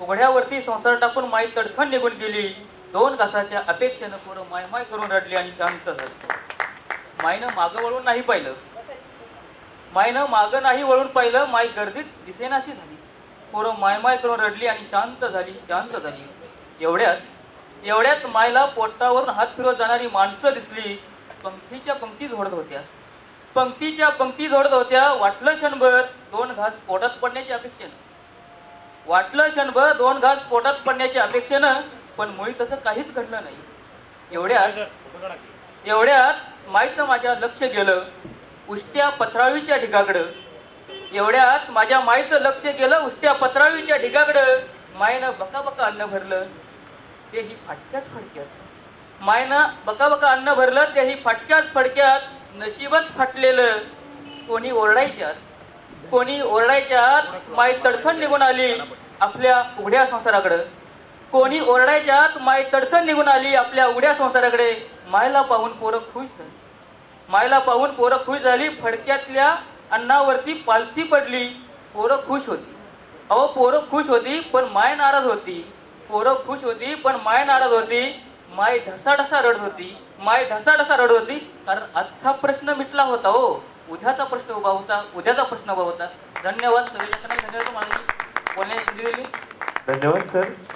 उघड्यावरती संसार टाकून माई तडखण निघून गेली. दोन घासाच्या अपेक्षेनं पोरं माय माय करून रडली आणि शांत झाली. माईनं मागं वळून नाही पाहिलं. मायनं मागं नाही वळून पाहिलं माय गर्दीत दिसेनाशी झाली. पोरं माय माय करून रडली आणि शांत झाली शांत झाली. एवढ्यात एवढ्यात मायला पोटावरून हात फिरवत जाणारी माणसं दिसली. पंक्तीच्या पंक्ती झोडत होत्या. पंक्तीच्या पंक्ती झोडत होत्या वाटलं क्षणभर. दोन घास पोटात पडण्याची अपेक्षेनं. वाटलं क्षणभर दोन घास पोटात पडण्याच्या अपेक्षेनं पण मुळी तसं काहीच घडलं नाही. एवढ्यात एवढ्यात माईचं माझ्या लक्ष गेलं उष्ट्या पत्राळीच्या ढिगाकडं. एवढ्यात माझ्या माईचं लक्ष गेलं उष्ट्या पत्राळीच्या ढिगाकडं. मायनं बका बका अन्न भरलं तेही फाटक्याच फडक्यात. मायनं बका बका अन्न भरलं तेही फाटक्याच फडक्यात. नशीबच फाटलेलं कोणी ओरडायच्यात. कोणी ओरडायच्यात माय तडखण निघून आली आपल्या उघड्या संसाराकडे. कोणी ओरडायच्यात माय तडखण निघून आली आपल्या उघड्या संसाराकडे. मायला पाहून पोरं खुश झाली. मायला पाहून पोरं खुश झाली फडक्यातल्या अन्नावरती पालथी पडली. पोरं खुश होती. अहो पोरं खुश होती पण माय नाराज होती. पोरं खुश होती पण माय नाराज होती. माय ढसाढसा रडत होती. माय ढसाढसा रडत होती. कारण आजचा प्रश्न मिटला होता हो. उद्याचा प्रश्न उभा होता उद्याचा प्रश्न उभा होता. धन्यवाद. सगळ्यांना धन्यवाद. मला बोलण्याची संधी दिली धन्यवाद सर